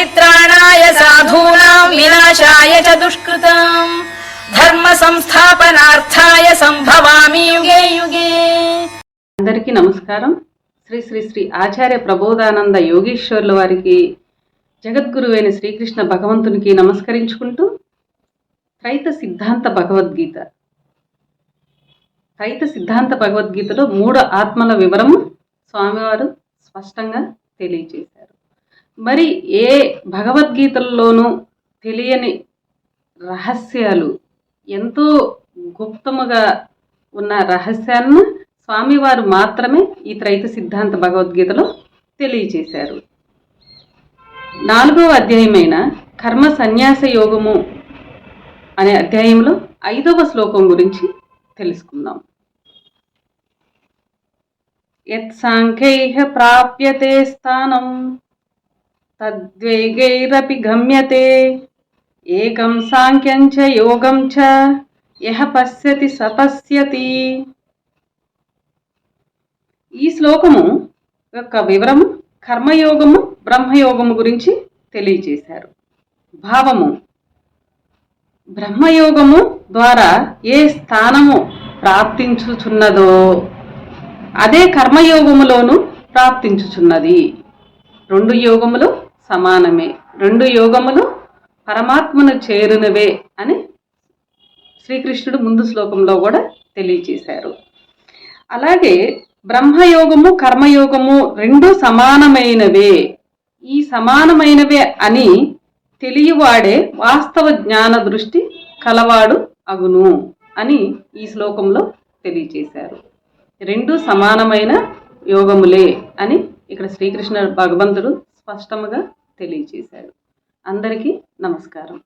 పరిత్రాణాయ సాధూనాం వినాశాయ చ దుష్కృతం ధర్మ సంస్థాపనార్థాయ సంభవామి యుగే యుగే అందరికీ నమస్కారం. శ్రీ శ్రీ శ్రీ ఆచార్య ప్రబోధానంద యోగీశ్వర్ల వారికి జగద్గురువైన శ్రీకృష్ణ భగవంతునికి నమస్కరించుకుంటూ త్రైత సిద్ధాంత భగవద్గీత. త్రైత సిద్ధాంత భగవద్గీతలో మూడు ఆత్మల వివరము స్వామివారు స్పష్టంగా తెలియజేశారు. మరి ఏ భగవద్గీతల్లోనూ తెలియని రహస్యాలు ఎంతో గుప్తముగా ఉన్న రహస్యాలను స్వామివారు మాత్రమే ఈ త్రైత సిద్ధాంత భగవద్గీతలో తెలియచేశారు. నాలుగవ అధ్యాయమైన కర్మ సన్యాస యోగము అనే అధ్యాయంలో ఐదవ శ్లోకం గురించి తెలుసుకుందాం. యత్ సాంఖ్యైః ప్రాప్యతే స్థానం తద్వేగైరపి గమ్యతే ఏకం సాంఖ్యం చ యోగం చ యహ పశ్యతి సపశ్యతి ఈ శ్లోకము యొక్క వివరము కర్మయోగము బ్రహ్మయోగము గురించి తెలియచేశారు. భావము. బ్రహ్మయోగము ద్వారా ఏ స్థానము ప్రాప్తించుచున్నదో అదే కర్మయోగములోను ప్రాప్తించుచున్నది. రెండు యోగములు సమానమే. రెండు యోగములు పరమాత్మను చేరునవే అని శ్రీకృష్ణుడు ముందు శ్లోకంలో కూడా తెలియచేశారు అలాగే బ్రహ్మయోగము కర్మయోగము రెండు సమానమైనవే. ఈ సమానమైనవే అని తెలియవాడే వాస్తవ జ్ఞాన దృష్టి కలవాడు అగును అని ఈ శ్లోకంలో తెలియచేశారు రెండు సమానమైన యోగములే అని ఇక్కడ శ్రీకృష్ణ భగవంతుడు స్పష్టముగా తెలియచేశారు. అందరికీ నమస్కారం.